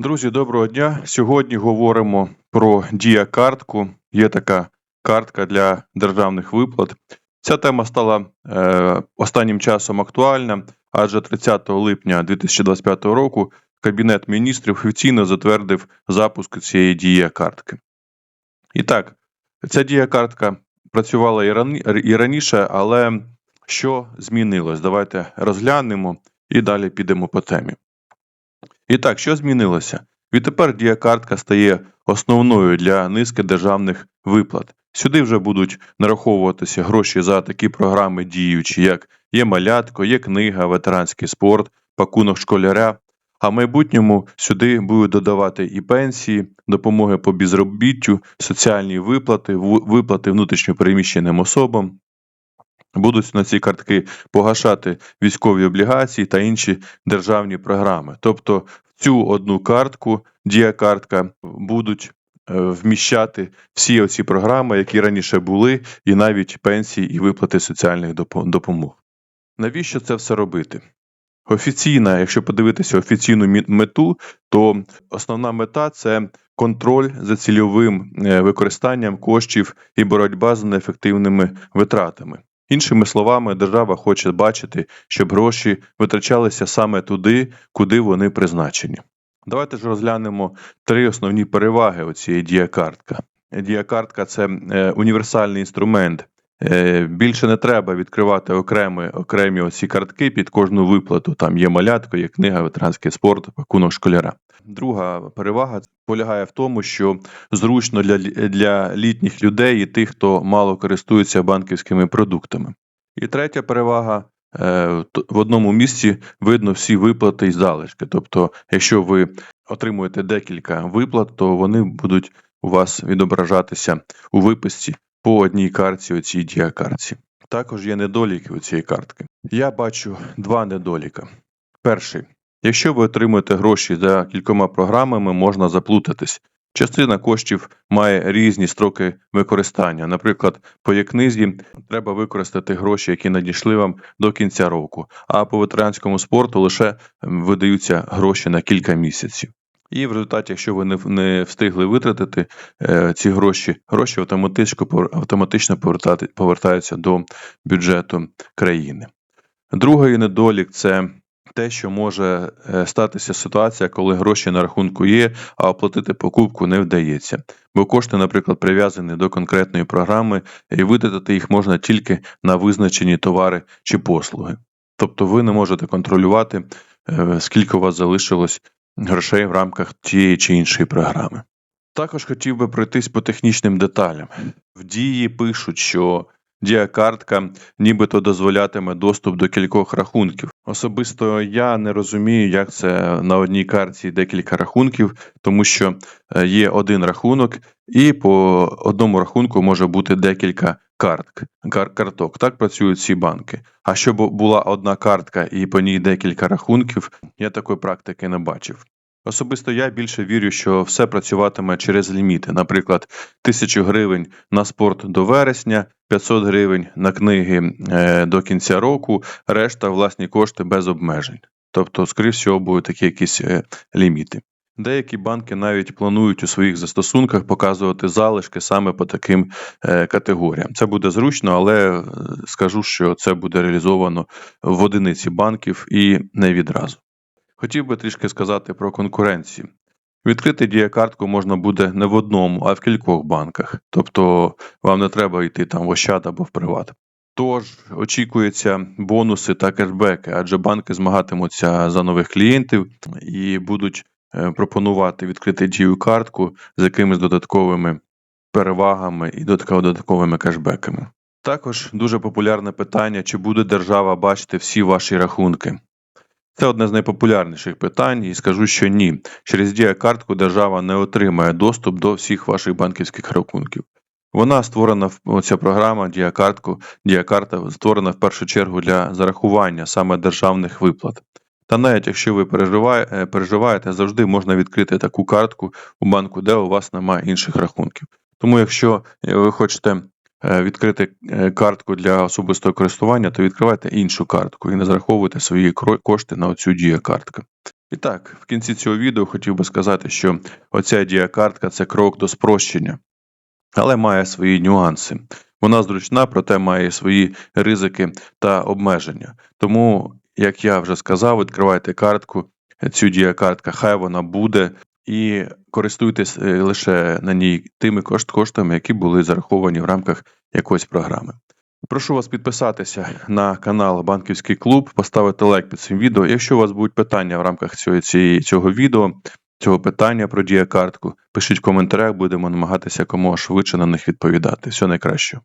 Друзі, доброго дня. Сьогодні говоримо про дія-картку. Є така картка для державних виплат. Ця тема стала е, останнім часом актуальна, адже 30 липня 2025 року Кабінет міністрів офіційно затвердив запуск цієї дія-картки. І так, ця дія-картка працювала і, рані, і раніше, але що змінилось? Давайте розглянемо і далі підемо по темі. І так, що змінилося? Відтепер дія-картка стає основною для низки державних виплат. Сюди вже будуть нараховуватися гроші за такі програми діючі, як є малятко, є книга, ветеранський спорт, пакунок школяря. А в майбутньому сюди будуть додавати і пенсії, допомоги по безробіттю, соціальні виплати, виплати внутрішньопереміщеним особам. Будуть на ці картки погашати військові облігації та інші державні програми. Тобто в цю одну картку, дія-картка, будуть е, вміщати всі оці програми, які раніше були, і навіть пенсії і виплати соціальних допомог. Навіщо це все робити? Офіційна, якщо подивитися офіційну мету, то основна мета це контроль за цільовим е, використанням коштів і боротьба з неефективними витратами. Іншими словами, держава хоче бачити, щоб гроші витрачалися саме туди, куди вони призначені. Давайте ж розглянемо три основні переваги у цієї діякартка. Діякартка це е, універсальний інструмент. Е, Більше не треба відкривати окремі, окремі оці картки під кожну виплату. Там є малятко, є книга, ветеранський спорт, пакунок школяра. Друга перевага полягає в тому, що зручно для, для літніх людей і тих, хто мало користується банківськими продуктами. І третя перевага е, в одному місці видно всі виплати і залишки. Тобто, якщо ви отримуєте декілька виплат, то вони будуть у вас відображатися у виписці по одній картці, оцій діакартці. Також є недоліки у цієї картки. Я бачу два недоліка. Перший. Якщо ви отримуєте гроші за кількома програмами, можна заплутатись. Частина коштів має різні строки використання. Наприклад, по є-книзі треба використати гроші, які надійшли вам до кінця року, а по ветеранському спорту лише видаються гроші на кілька місяців. І в результаті, якщо ви не, встигли витратити е, ці гроші, гроші автоматично, повертаються до бюджету країни. Другий недолік це те, що може е, статися ситуація, коли гроші на рахунку є, а оплатити покупку не вдається. Бо кошти, наприклад, прив'язані до конкретної програми, і витратити їх можна тільки на визначені товари чи послуги. Тобто ви не можете контролювати, е, скільки у вас залишилось грошей в рамках тієї чи іншої програми. Також хотів би пройтись по технічним деталям. В дії пишуть, що діакартка нібито дозволятиме доступ до кількох рахунків. Особисто я не розумію, як це на одній картці декілька рахунків, тому що е, є один рахунок, і по одному рахунку може бути декілька картк, кар- карток. Так працюють ці банки. А щоб була одна картка і по ній декілька рахунків, я такої практики не бачив. Особисто я більше вірю, що все працюватиме через ліміти. Наприклад, 1000 гривень на спорт до вересня, 500 гривень на книги е, до кінця року, решта власні кошти без обмежень. Тобто, скоріш всього, будуть такі якісь е, ліміти. Деякі банки навіть планують у своїх застосунках показувати залишки саме по таким е, категоріям. Це буде зручно, але скажу, що це буде реалізовано в одиниці банків і не відразу. Хотів би трішки сказати про конкуренцію. Відкрити діякартку можна буде не в одному, а в кількох банках. Тобто вам не треба йти там в Ощад або в Приват. Тож очікуються бонуси та кешбеки, адже банки змагатимуться за нових клієнтів і будуть е, пропонувати відкрити дію картку з якимись додатковими перевагами і додатковими кешбеками. Також дуже популярне питання, чи буде держава бачити всі ваші рахунки. Це одне з найпопулярніших питань, і скажу, що ні. Через діякартку держава не отримає доступ до всіх ваших банківських рахунків. Вона створена оця програма діякартку, діякарта створена в першу чергу для зарахування саме державних виплат. Та навіть якщо ви е, переживаєте, завжди можна відкрити таку картку у банку, де у вас немає інших рахунків. Тому, якщо е, ви хочете відкрити е, картку для особистого користування, то відкривайте іншу картку і не зараховуйте свої кошти на оцю діякартку. І так, в кінці цього відео хотів би сказати, що оця діакартка це крок до спрощення, але має свої нюанси. Вона зручна, проте має свої ризики та обмеження. Тому, як я вже сказав, відкривайте картку, цю діакартка, хай вона буде, і користуйтесь е, лише на ній тими кошт- коштами, які були зараховані в рамках якоїсь програми. Прошу вас підписатися на канал Банківський клуб, поставити лайк під цим відео. Якщо у вас будуть питання в рамках цього, цього відео, цього питання про діякартку, пишіть в коментарях, будемо намагатися якомога швидше на них відповідати. Всього найкращого.